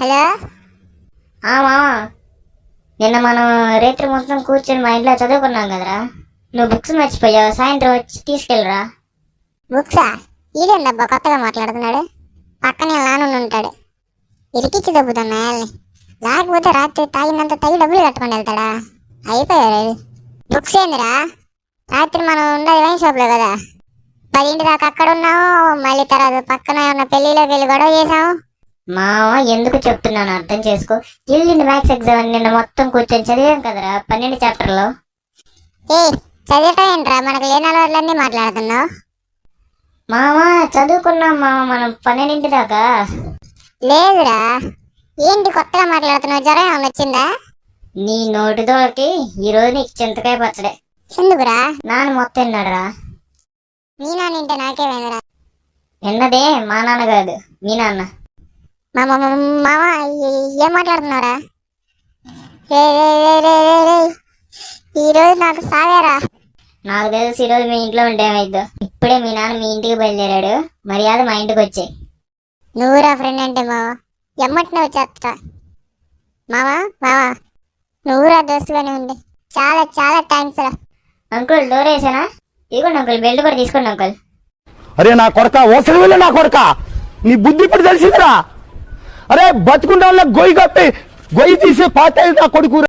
Hello? ఆ మామ నిన్న మనం రేత్రి మొత్తం కూర్చొని మా ఇంట్లో చదువుకున్నాం కదరా. నువ్వు బుక్స్ మర్చిపోయావు? సాయంత్రం వచ్చి తీసుకెళ్ళరా. బుక్సా? ఈడేందబ్బా కొత్తగా మాట్లాడుతున్నాడు? పక్కనే నాన్న ఉంటాడు ఇరికిచ్చి దబ్బుతాం మేల్ని లేకపోతే రాత్రి తాగినంత తాగి డబ్బులు కట్టుకొని వెళ్తాడా? అయిపోయారు బుక్స్ ఏందిరా? రాత్రి మనం ఉండేది వైన్ షాప్లో కదా. పదింటి దాకా అక్కడ ఉన్నాము మళ్ళీ తర్వాత పక్కన ఉన్న పెళ్ళిలోకి వెళ్ళి గొడవ చేసాము మామ ఎందుకు చెప్తున్నాను అర్థం చేసుకో. ఎల్లుండి మ్యాథ్స్ ఎగ్జామ్ నిన్న మొత్తం కూర్చొని చదివాం కదరా పన్నెండు చాప్టర్లో. ఏ చదివటం ఏంట్రా మనకు లేని అలవాట్లన్నీ మాట్లాడుతున్నావు. మామ చదువుకున్నాం మామ మనం పన్నెండింటి దాకా. లేదురా. ఏంటి కొత్తగా మాట్లాడుతున్నావు? జ్వరం ఏమైనా వచ్చిందా? నీ నోటితోటి ఈ రోజు నీకు చింతకాయ పచ్చడే. ఎందుకురా? నాన్న మొత్తం విన్నాడురా. మీ నాన్న ఇంటే నాకేమైందిరా? విన్నదే మా నాన్న కాదు మీ నాన్న. మా మా- మా- మామ ఏ- మాట్లాడుతున్నారా రే రే రే రే రే రే ఈరోజు నాకు సావేరా? నాకు తెలిసి ఈరోజు మీ ఇంట్లో ఉంటే ఏమైద్దో. ఇప్పుడే మీ నాన్న మీ ఇంటికి బయలుదేరాడు. మర్యాద మా ఇంటికి వచ్చే నువ్వురా ఫ్రెండ్ అంటే మావ? ఎమ్మటినే వచ్చేస్తా మావా మావా? నువ్వురా దోస్తుగానే ఉంది చాలా చాలా థ్యాంక్స్ రా. అంకుల్ డోర్ వేసానా? ఇదిగోండి అంకుల్ బెల్ట్ కూడా తీసుకోండి అంకుల్. అరే నా కొడక ఓసలి వెళ్ళి నా కొడక. నీ బుద్ధి ఇప్పుడు తెలిసిందిరా. అరే బతుకుంటా గొయ్యి కప్పి గొయ్యి తీసే పాత నా కొడుకు